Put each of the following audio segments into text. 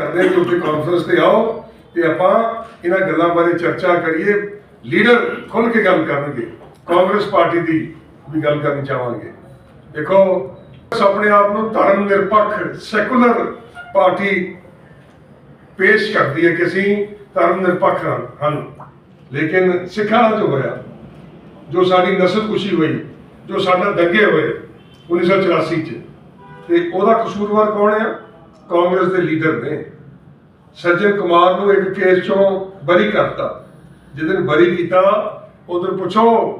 ਕਰਦੇ ਕਿ ਉੱਥੇ ਕਾਨਫਰੰਸ ਤੇ ਆਓ ਤੇ ਆਪਾਂ ਇਹਨਾਂ ਗੱਲਾਂ ਬਾਰੇ ਚਰਚਾ ਕਰੀਏ। ਲੀਡਰ ਖੁੱਲ ਕੇ ਗੱਲ ਕਰਨਗੇ। ਕਾਂਗਰਸ ਪਾਰਟੀ ਦੀ ਵੀ ਗੱਲ ਕਰਨੀ ਚਾਹਾਂਗੇ। ਦੇਖੋ, ਆਪਣੇ ਆਪ ਨੂੰ ਧਰਮ ਨਿਰਪੱਖ ਸੈਕੂਲਰ ਪਾਰਟੀ ਪੇਸ਼ ਕਰਦੀ ਹੈ ਕਿ ਅਸੀਂ ਧਰਮ ਨਿਰਪੱਖ ਹਾਂ- ਹਨ। ਲੇਕਿਨ ਸਿੱਖਾਂ ਨਾਲ ਜੋ ਹੋਇਆ, ਜੋ ਸਾਡੀ ਨਸਲ ਨਸਲਕੁਸ਼ੀ ਹੋਈ, ਜੋ ਸਾਡਾ ਦੰਗੇ ਹੋਏ 1984 ਚ, ਤੇ ਉਹਦਾ ਕਸੂਰਵਾਰ ਕੌਣ ਹੈ ਕਾਂਗਰਸ ਦੇ ਲੀਡਰ ਨੇ ਸੱਜਣ ਕੁਮਾਰ ਨੂੰ ਇੱਕ ਕੇਸ ਚੋਂ ਬਰੀ ਕਰਤਾ। ਜਿਹਦੇ ਬਰੀ ਕੀਤਾ, ਉਧਰ ਪੁੱਛੋ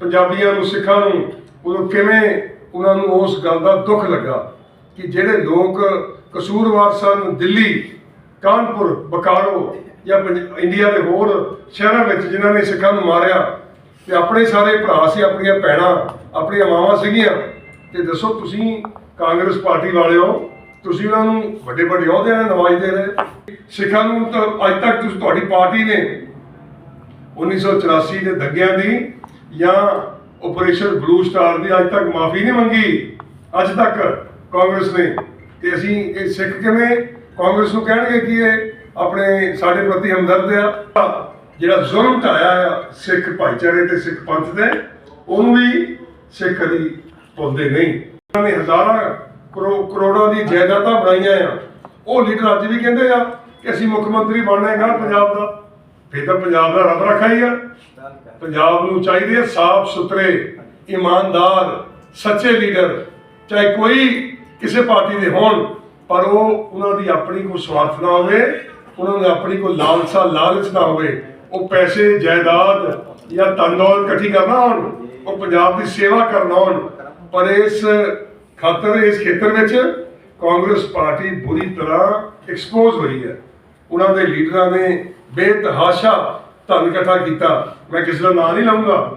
ਪੰਜਾਬੀਆਂ ਨੂੰ, ਸਿੱਖਾਂ ਨੂੰ, ਉਦੋਂ ਕਿਵੇਂ ਉਹਨਾਂ ਨੂੰ ਉਸ ਗੱਲ ਦਾ ਦੁੱਖ ਲੱਗਾ ਕਿ ਜਿਹੜੇ ਲੋਕ ਕਸੂਰਵਾਰ ਸਨ, ਦਿੱਲੀ, ਕਾਨਪੁਰ, ਬਕਾਰੋ ਜਾਂ ਪੰਜ- ਇੰਡੀਆ ਦੇ ਹੋਰ ਸ਼ਹਿਰਾਂ ਵਿੱਚ ਜਿਨ੍ਹਾਂ ਨੇ ਸਿੱਖਾਂ ਨੂੰ ਮਾਰਿਆ, ਤੇ ਆਪਣੇ ਸਾਰੇ ਭਰਾ ਸੀ, ਆਪਣੀਆਂ ਭੈਣਾਂ, ਆਪਣੀਆਂ ਮਾਵਾਂ ਸੀਗੀਆਂ, ਤੇ ਦੱਸੋ ਤੁਸੀਂ ਕਾਂਗਰਸ ਪਾਰਟੀ ਵਾਲਿਓ ਤੁਸੀਂ ਉਹਨਾਂ ਨੂੰ ਵੱਡੇ ਵੱਡੇ ਅਹੁਦਿਆਂ ਨਾਲ ਨਵਾਜਦੇ ਰਹੇ। ਸਿੱਖਾਂ ਨੂੰ ਤਾਂ ਅੱਜ ਤੱਕ ਤੁਸੀਂ ਤੁਹਾਡੀ ਪਾਰਟੀ ਨੇ 1984 ਦੇ ਦੰਗਿਆਂ ਦੀ ਜਾਂ ਆਪਰੇਸ਼ਨ ਬਲੂ ਸਟਾਰ ਦੀ ਅੱਜ ਤੱਕ ਮਾਫੀ ਨਹੀਂ ਮੰਗੀ। ਅੱਜ ਤੱਕ ਕਾਂਗਰਸ ਨੇ ਤੇ ਅਸੀਂ ਇਹ ਸਿੱਖ ਕਿਵੇਂ ਕਾਂਗਰਸ ਨੂੰ ਕਹਿਣਗੇ ਕਿ ਇਹ ਆਪਣੇ ਸਾਡੇ ਪ੍ਰਤੀ ਹਮਦਰਦ ਆ। ਜਿਹੜਾ ਜ਼ੁਲਮ ਢਾਇਆ ਆ ਸਿੱਖ ਭਾਈਚਾਰੇ ਤੇ ਸਿੱਖ ਪੰਥ ਦੇ ਉਹਨੂੰ ਵੀ ਸਿੱਖ ਕਦੀ ਭੁੱਲਦੇ ਨਹੀਂ। ਉਹਨਾਂ ਨੇ ਹਜ਼ਾਰਾਂ ਕਰੋੜਾਂ ਦੀ ਜਾਇਦਾਦਾਂ ਬਣਾਈਆਂ ਆ। ਉਹ ਲੀਡਰ ਅੱਜ ਵੀ ਕਹਿੰਦੇ ਆ ਕਿ ਅਸੀਂ ਮੁੱਖ ਮੰਤਰੀ ਬਣਨਾ ਪੰਜਾਬ ਦਾ। ਫਿਰ ਤਾਂ ਪੰਜਾਬ ਦਾ ਰੱਬ ਰੱਖਾ ਹੀ ਆ। ਪੰਜਾਬ ਨੂੰ ਚਾਹੀਦੇ ਸਾਫ਼ ਸੁਥਰੇ, ਇਮਾਨਦਾਰ, ਸੱਚੇ ਲੀਡਰ। ਚਾਹੇ ਕੋਈ ਕਿਸੇ ਪਾਰਟੀ ਦੇ ਹੋਣ, ਪਰ ਉਹ ਉਹਨਾਂ ਦੀ ਆਪਣੀ ਕੋਈ ਸਵਾਰਥ ਨਾ ਹੋਵੇ, ਉਹਨਾਂ ਨੂੰ ਆਪਣੀ ਕੋਈ ਲਾਲਸਾ, ਲਾਲਚ ਨਾ ਹੋਵੇ। ਉਹ ਪੈਸੇ, ਜਾਇਦਾਦ ਜਾਂ ਧਨ ਇਕੱਠੀ ਕਰਨਾ ਹੋਣ, ਉਹ ਪੰਜਾਬ ਦੀ ਸੇਵਾ ਕਰਨਾ ਹੋਣ, ਪਰ ਇਸ ਖਾਤਰ ਇਸ ਖੇਤਰ ਵਿੱਚ, ਕਾਂਗਰਸ ਪਾਰਟੀ ਬੁਰੀ ਤਰ੍ਹਾਂ ਐਕਸਪੋਜ਼ ਹੋਈ ਹੈ। ਉਹਨਾਂ ਦੇ ਲੀਡਰਾਂ ਨੇ ਬੇਤਹਾਸ਼ਾ ਧਨ ਇਕੱਠਾ ਕੀਤਾ। ਮੈਂ ਕਿਸੇ ਦਾ ਨਾਂ ਨਹੀਂ ਲਵਾਂਗਾ